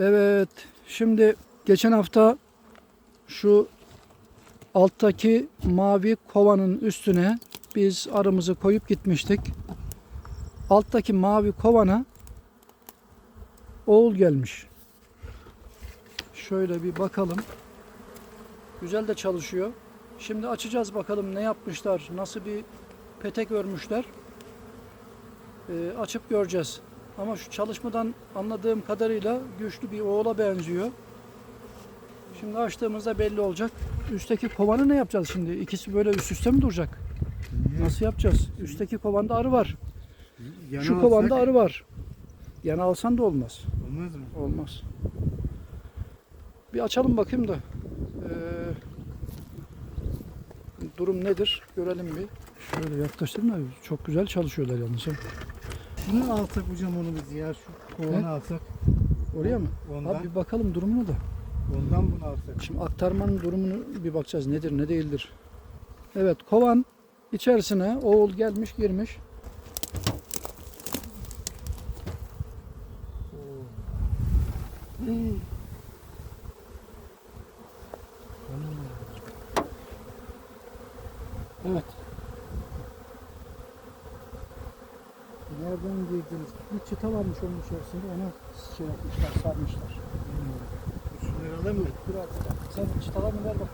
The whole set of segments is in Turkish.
Evet. Şimdi geçen hafta şu alttaki mavi kovanın üstüne biz arımızı koyup gitmiştik. Alttaki mavi kovana oğul gelmiş. Şöyle bir bakalım. Güzel de çalışıyor. Şimdi açacağız bakalım ne yapmışlar, nasıl bir petek örmüşler. Ee, açıp göreceğiz. Ama şu çalışmadan anladığım kadarıyla güçlü bir oğula benziyor. Şimdi açtığımızda belli olacak. Üstteki kovanı ne yapacağız şimdi? İkisi böyle üst üste mi duracak? Nasıl yapacağız? Üstteki kovanda arı var. Yana Şu alsak kovanda arı var. Yana alsan da olmaz. Olmaz mı? Olmaz. Bir açalım bakayım da. Ee, durum nedir? Görelim bir. Şöyle yaklaştırma. Çok güzel çalışıyorlar yalnız. ha. Şunu alsak hocam onu biz ya şu kovanı Ne? alsak. Oraya mı? Ondan, Abi bir bakalım durumunu da. ondan bunu alsak. Şimdi aktarmanın durumunu bir bakacağız. Nedir ne değildir. Evet kovan içerisine oğul gelmiş girmiş. Hmm. Evet. Nereden girdiniz? Bir çıta varmış onun içerisinde ona şey yapmışlar, sarmışlar. Şunları alalım mı? Biraz daha. Sen çıtalarını ver bak.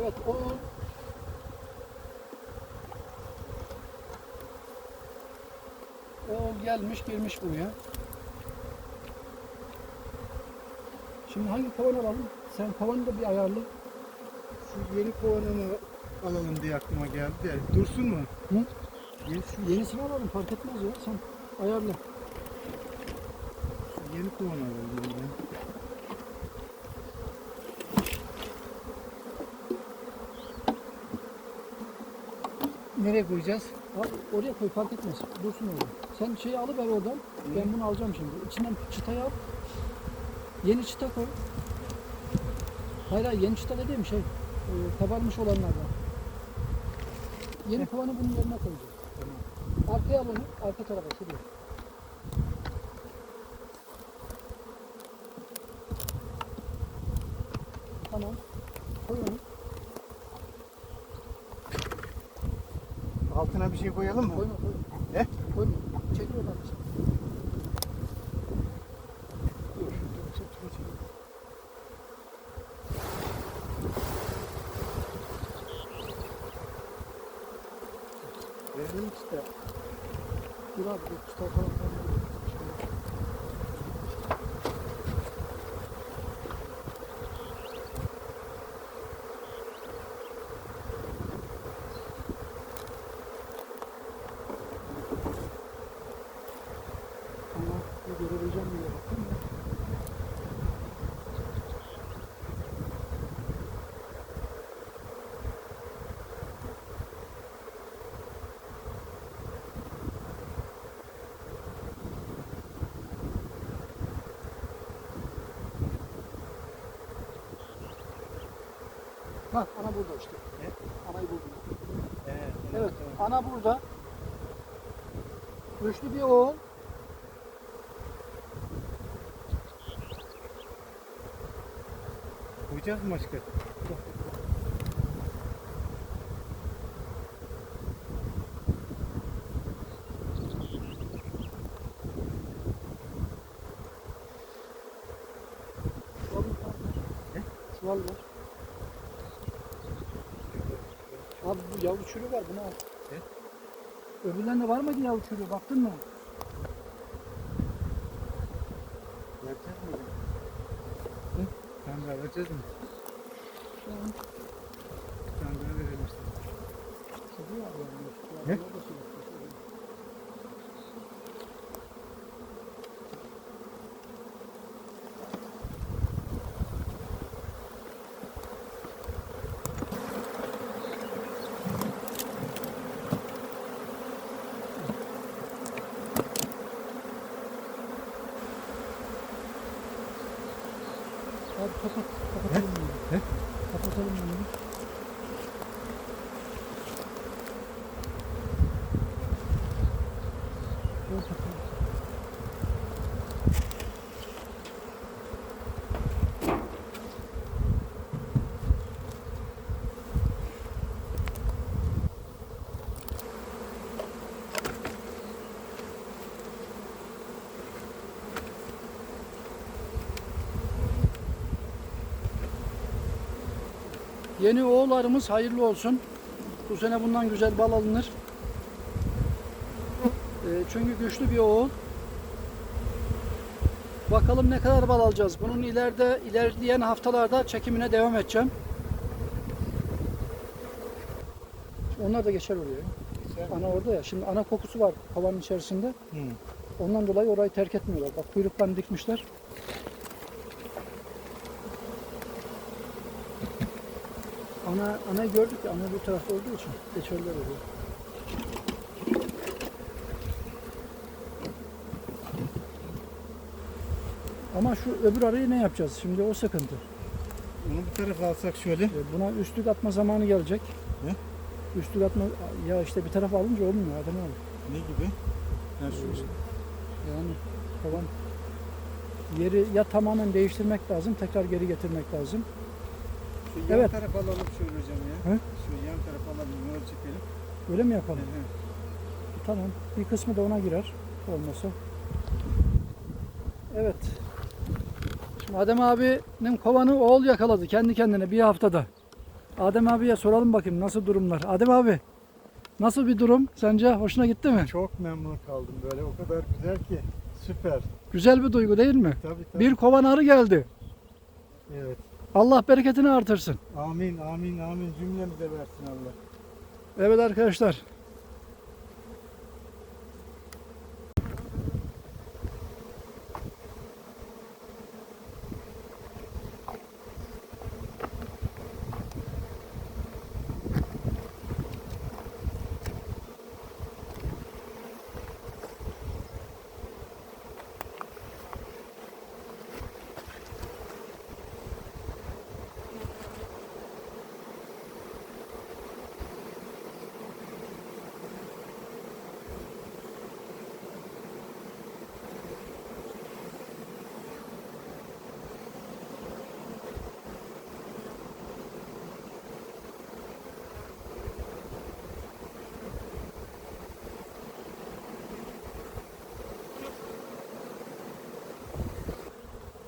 Evet o o gelmiş girmiş buraya. Şimdi hangi kovan alalım? Sen kovanı da bir ayarla. Şu yeni kovanını alalım diye aklıma geldi de. Dursun mu? Hı? Yeni, Şu yenisini alalım fark etmez ya. Sen ayarla. yeni kovanı alalım. Yani. Nereye koyacağız? Abi oraya koy fark etmez. Dursun orada. Sen şeyi alıver oradan. Ben bunu alacağım şimdi. İçinden çıtayı al. Yeni çıta koy. Hayır hayır yeni çıta dediğim şey e, kabarmış olanlardan. Yeni kovanı bunun yerine koyacağız. Arkaya al onu. Arka tarafa şuraya. Tamam. Koy onu. Altına bir şey koyalım mı? Koyma koyma. Ne? Koyma. Çekil oradan. Verelim işte. Dur abi. Dur. Bak ana burada işte. Ne? Anayı buldum. Evet. Evet, ana burada. Güçlü bir oğul. Koyacağız mı başka? Çuval var. Abi yavru çürü var bunu al. Ne? Öbürlerinde var mıydı yavru çürü baktın mı? Vereceğiz mi? Hı? Sen de vereceğiz mi? Sen de verelim işte. Çürü var yani. Ne? Çuval da çürü. Abi kapat, kapatalım bunu. Ne? Kapatalım bunu. Yeni oğullarımız hayırlı olsun. Bu sene bundan güzel bal alınır. Ee, çünkü güçlü bir oğul. Bakalım ne kadar bal alacağız. Bunun ileride ilerleyen haftalarda çekimine devam edeceğim. Onlar da geçer oraya. Ana orada ya. Şimdi ana kokusu var havanın içerisinde. Hı. Ondan dolayı orayı terk etmiyorlar. Bak kuyruklarını dikmişler. Ana anayı gördük ya. Ana bu tarafta olduğu için geçerler oluyor. Ama şu öbür arayı ne yapacağız? Şimdi o sıkıntı. Onu bu tarafa alsak şöyle. E, Buna üstlük atma zamanı gelecek. Ne? Üstlük atma ya işte bir tarafa alınca olmuyor Adem abi. Ne gibi? Ha, şu işte. Yani kovan yeri ya tamamen değiştirmek lazım, tekrar geri getirmek lazım. Şu yan Evet. tarafa alalım şöyle hocam ya. Hı? Şu yan tarafa alalım. Bunu çekelim. Öyle mi yapalım? Hı hı. Tamam. Bir kısmı da ona girer. Olmasa. Evet. Şimdi Adem abinin kovanı oğul yakaladı kendi kendine bir haftada. Adem abiye soralım bakayım nasıl durumlar. Adem abi nasıl bir durum sence? Hoşuna gitti mi? Çok memnun kaldım böyle. O kadar güzel ki. Süper. Güzel bir duygu değil mi? Tabii tabii. Bir kovan arı geldi. Evet. Allah bereketini artırsın. Amin amin amin cümlemize versin Allah. Evet arkadaşlar.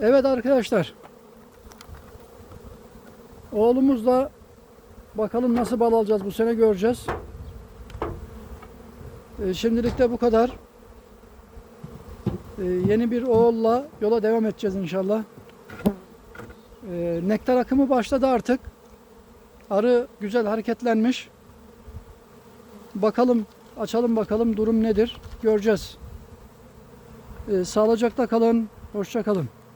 Evet arkadaşlar. Oğlumuzla bakalım nasıl bal alacağız bu sene göreceğiz. Ee, şimdilik de bu kadar. Ee, yeni bir oğulla yola devam edeceğiz inşallah. Ee, nektar akımı başladı artık. Arı güzel hareketlenmiş. Bakalım açalım bakalım durum nedir göreceğiz. Ee, sağlıcakla kalın. Hoşça kalın.